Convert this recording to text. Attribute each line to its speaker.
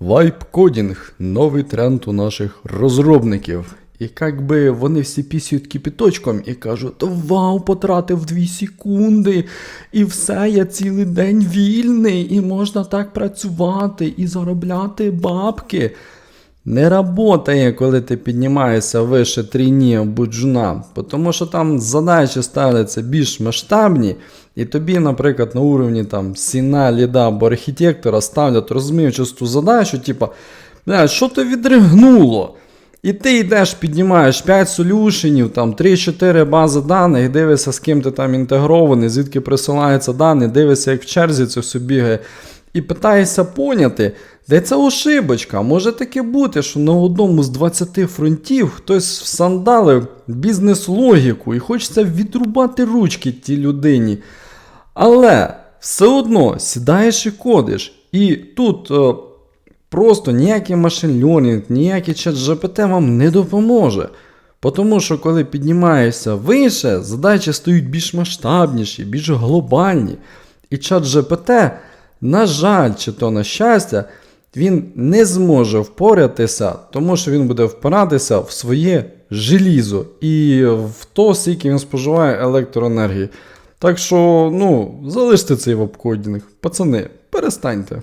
Speaker 1: Вайп-кодінг новий тренд у наших розробників. І як би вони всі пісюють кипіточком і кажуть, вау, потратив 2 секунди, і все, я цілий день вільний, і можна так працювати і заробляти бабки. Не работає, коли ти піднімаєшся вище трійні або джуна, тому що там задачі ставляться більш масштабні, і тобі, наприклад, на уровні там сіна, ліда або архітектора ставлять розмивчасту задачу, типа, бля, що то відригнуло? І ти йдеш, піднімаєш 5 солюшенів, там 3-4 бази даних, дивишся, з ким ти там інтегрований, звідки присилаються дані, дивишся, як в черзі це все бігає. І питаєшся поняти, де ця ошибочка? Може таке бути, що на одному з 20 фронтів хтось всандалив бізнес-логіку і хочеться відрубати ручки тій людині. Але все одно сідаєш і кодиш. І тут е, просто ніякий машин learning, ніякий чат GPT вам не допоможе. Тому що коли піднімаєшся вище, задачі стають більш масштабніші, більш глобальні. І чат GPT, на жаль, чи то на щастя, він не зможе впоратися, тому що він буде впиратися в своє желізо і в то, скільки він споживає електроенергії. Так що, ну, залиште цей вебкодінг, Пацани, перестаньте.